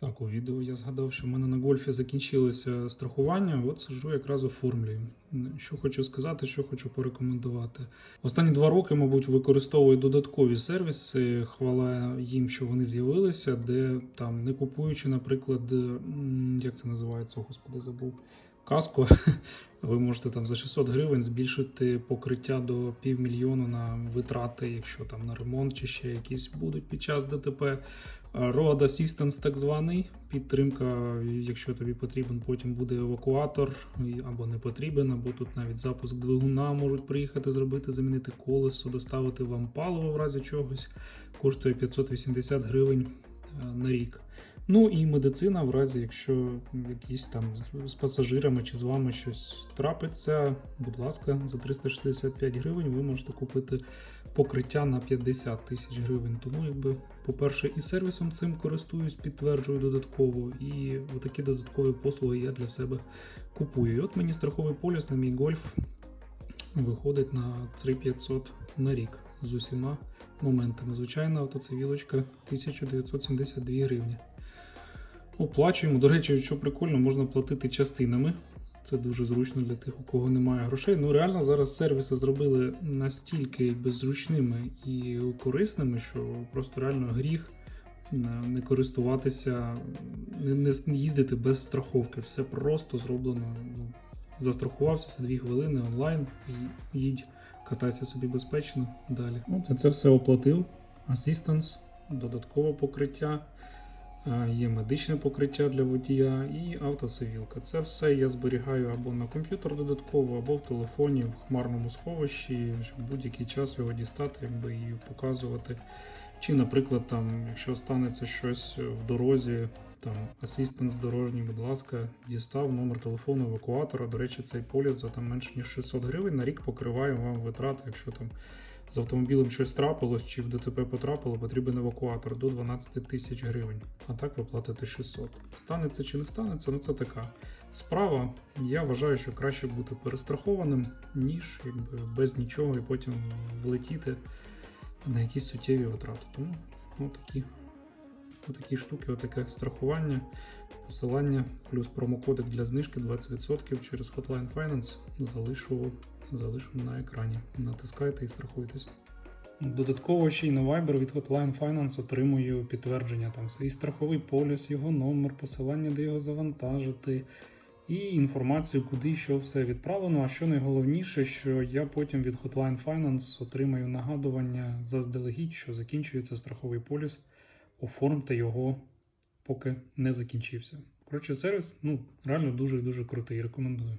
Так, у відео я згадав, що в мене на гольфі закінчилося страхування. От сижу якраз оформлюю. Що хочу сказати, що хочу порекомендувати. Останні два роки, мабуть, використовую додаткові сервіси. Хвала їм, що вони з'явилися, де там не купуючи, наприклад, як це називається, господи, забув. Каско, ви можете там за 600 гривень збільшити покриття до півмільйона на витрати, якщо там на ремонт чи ще якісь будуть під час ДТП. Road Assistance так званий, підтримка, якщо тобі потрібен потім буде евакуатор або не потрібен, або тут навіть запуск двигуна можуть приїхати зробити, замінити колесо, доставити вам паливо в разі чогось, коштує 580 гривень е, на рік. Ну і медицина, в разі, якщо якісь там з- пасажирами чи з вами щось трапиться, будь ласка, за 365 гривень ви можете купити покриття на 50 тисяч гривень. Тому, якби, по-перше, і сервісом цим користуюсь, підтверджую додатково, і такі додаткові послуги я для себе купую. І от мені страховий поліс на мій гольф виходить на 3500 на рік з усіма моментами. Звичайна автоцивілочка 1972 гривні. Оплачуємо. До речі, що прикольно, можна платити частинами. Це дуже зручно для тих, у кого немає грошей. Ну реально зараз сервіси зробили настільки якби, зручними і корисними, що просто реально гріх не користуватися, не, їздити без страховки. Все просто зроблено. Ну, застрахувався за 2 хвилини онлайн і їдь, катайся собі безпечно далі. От я це все оплатив. Асістанс, додаткове покриття. Е, Є медичне покриття для водія і автоцивілка. Це все я зберігаю або на комп'ютер додатково, або в телефоні в хмарному сховищі, щоб будь-який час його дістати, якби і показувати. Чи, наприклад, там, якщо станеться щось в дорозі, там асистент дорожній, будь ласка, дістав номер телефону евакуатора. До речі, цей поліс за там менше ніж 600 гривень на рік покриває вам витрати, якщо там з автомобілем щось трапилось чи в ДТП потрапило, потрібен евакуатор до 12 тисяч гривень. А так ви платите 600. Станеться чи не станеться, ну це така справа. Я вважаю, що краще бути перестрахованим, ніж якби, без нічого і потім влетіти на якісь суттєві витрати. Тому ну, такі, такі штуки, отаке страхування, посилання, плюс промокодик для знижки 20% через Hotline Finance залишу залишу на екрані. Натискайте і страхуйтесь. Додатково ще й на Viber від Hotline Finance отримую підтвердження там свій страховий поліс, його номер, посилання, де його завантажити, і інформацію, куди що все відправлено. А що найголовніше, що я потім від Hotline Finance отримаю нагадування заздалегідь, що закінчується страховий поліс. Оформте його, поки не закінчився. Коротше, сервіс ну, реально дуже дуже крутий. Рекомендую.